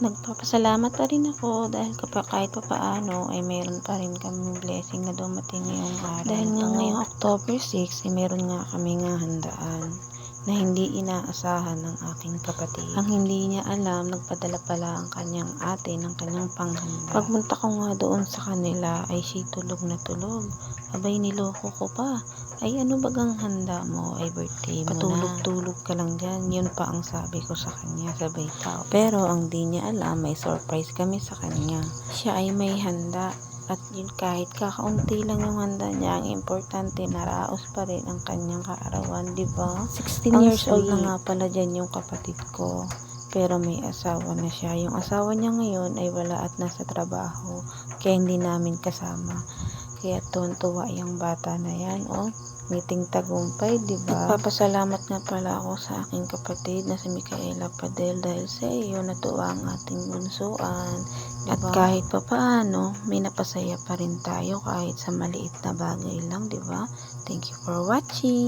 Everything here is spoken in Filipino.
nagpapasalamat pa rin ako dahil kapag kahit pa paano ay meron pa rin kaming blessing na dumating ngayong araw. Dahil nga ngayong October 6 ay meron nga kami nga handaan na hindi inaasahan ng aking kapatid. Ang hindi niya alam, nagpadala pala ang kanyang ate ng kanyang panghanda. Pagmunta ko nga doon sa kanila ay si tulog na tulog. Abay niloko ko pa. Ay ano bagang handa mo? Ay birthday mo Patulog-tulog ka lang dyan. Yun pa ang sabi ko sa kanya sabay tao. Pero ang di niya alam, may surprise kami sa kanya. Siya ay may handa. At yun kahit kakaunti lang yung handa niya, ang importante naraos pa rin ang kanyang kaarawan, di ba? 16 Ang years old na nga pala dyan yung kapatid ko. Pero may asawa na siya. Yung asawa niya ngayon ay wala at nasa trabaho. Kaya hindi namin kasama. Kaya tuwan-tuwa yung bata na yan, oh. Meeting tagumpay, di ba? Nagpapasalamat nga pala ako sa aking kapatid na si Micaela Padel dahil sa iyo natuwa ang ating bunsuan. At kahit pa paano, may napasaya pa rin tayo kahit sa maliit na bagay lang, di ba? Thank you for watching!